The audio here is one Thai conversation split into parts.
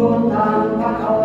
Gott, danke auch.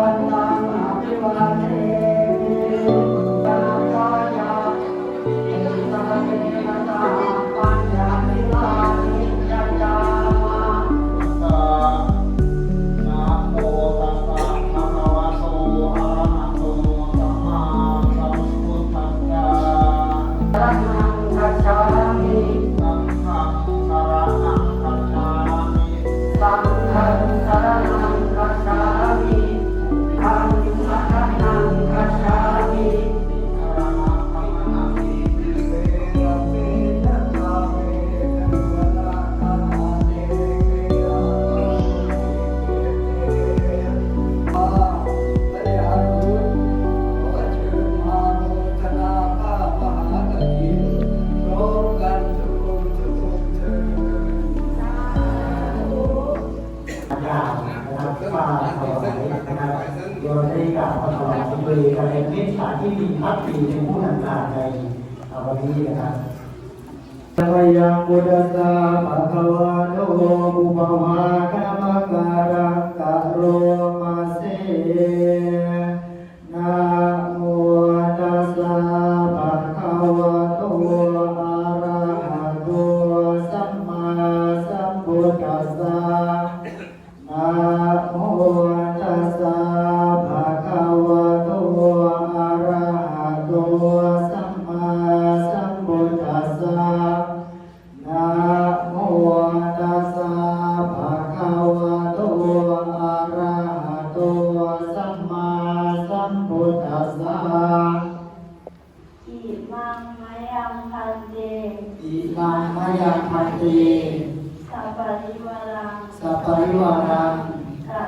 นี้นะครับสมยังบุตตาภะคะวะ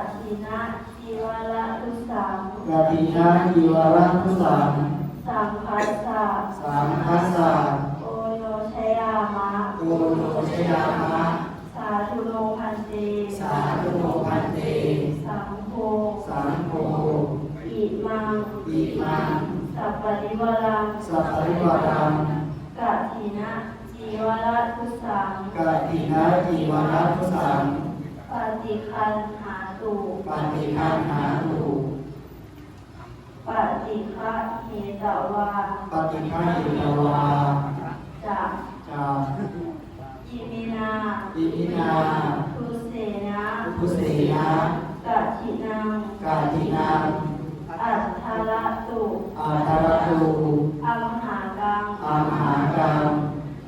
ตถินะจีวระทุสังกะทินาจิวรังทุสังสังคัสสะสังคัสสะโอโยชยามะโอโนชยามะ สาธุโลพันเตสาธุโมพันเต สังโฆสังโฆอิมังอิมัง สัพปะริวารังสัพพะริวารังกัตถินะจีวระทุสังกะทินาจิวรังทุสังปฏิคันหา ตุปฏิคันหาตุปฏิฆะเหตวาปฏิฆาหินวาจากจาอิมินาอิมินาทุเสนะพุเสยะกัตถินังกาตินัง อัตถระตุ อาทารตุ อัมหากัง อามหากัง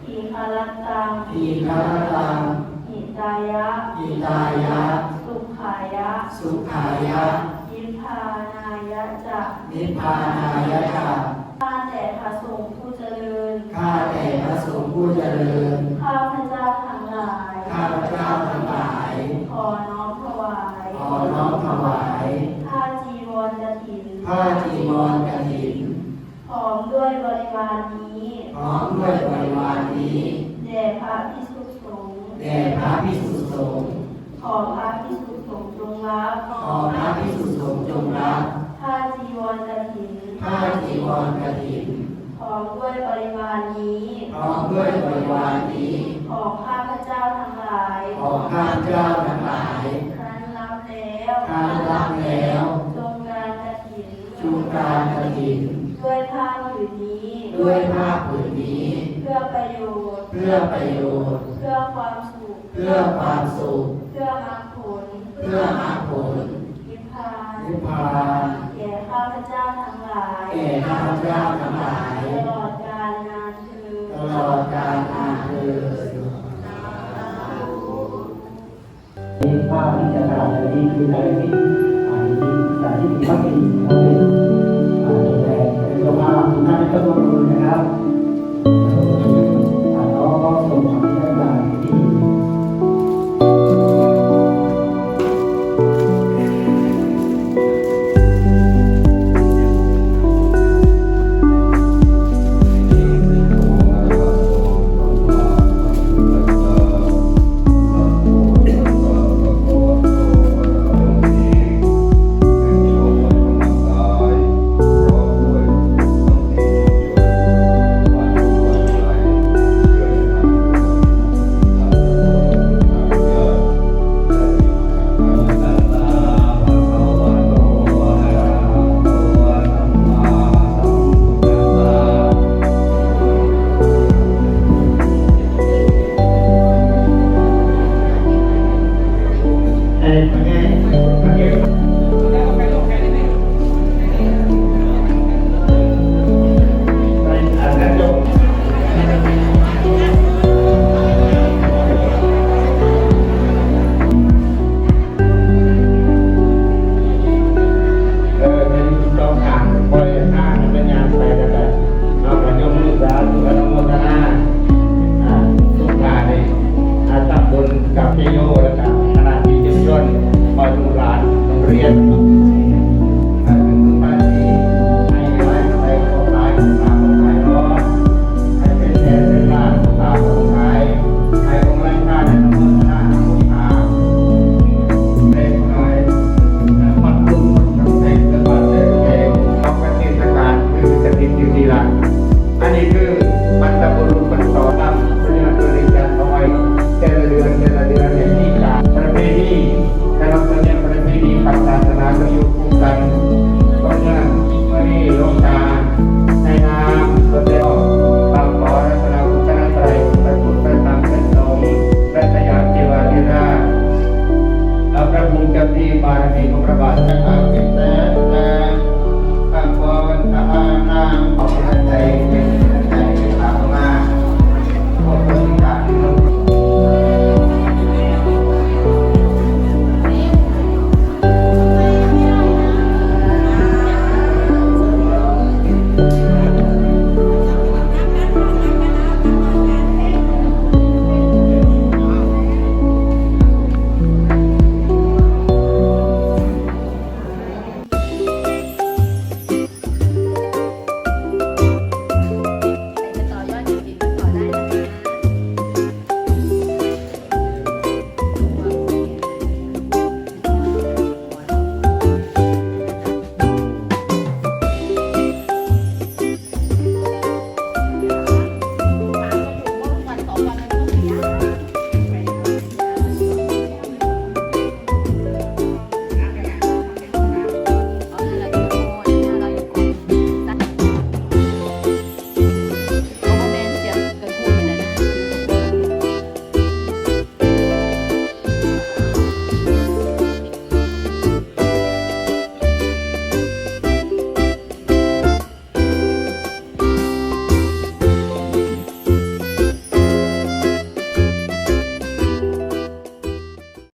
ทีคารตัง ทีฆารตัง หิตายะ อิตายะ สุขายะ สุขา ยะยิพพานายะจะนิพพานายะจาข้าแต่พระสงฆ์ผู้เจริญ ข้าแต่พระสงฆ์ผู้เจริญ ข้าพระเจ้าทั้งหลาย ข้าพเจ้าทั้งหลาย ขอน้อมถวาย ขอน้อมถวายผ้าจีวรกฐินผ้าจีวรกฐินพร้อมด้วยบริวารนี้พร้อมด้วยบริวารนี้แด่พระพิสุสงฆ์แด่พระภิกษุสงฆ์ขอพระพิสุสงฆ์จงรับขอพระ ภิกษุสงฆ์จงรับผ้าจีวรกฐินผ้าจีวรกฐินพร้อมด้วยบริวารนี้พร้อมด้วยบริวารนี้ของข้าพเจ้าทั้งหลายของข้าพเจ้าทั้งหลายครั้นรับแล้วครั้นรับแล้วจงการกฐินจุการกฐินด้วยผ้าผืนนี้ด้วยผ้าผืนนี้ เพื่อประโยชน์ เพื่อประโยชน์ เพื่อความสุข เพื่อความสุข เพื่อมรรคผล เพื่อมรรคผล นิพพาน นิพพาน แก่ข้าพเจ้าทั้งหลาย แก่ข้าพเจ้าทั้งหลายตลอดกาลนานเทอตญลอดกาลนานเทอญภาพที่จะกล่าวในนี้คือในที่อ่านที่จากที่มีพระมีพ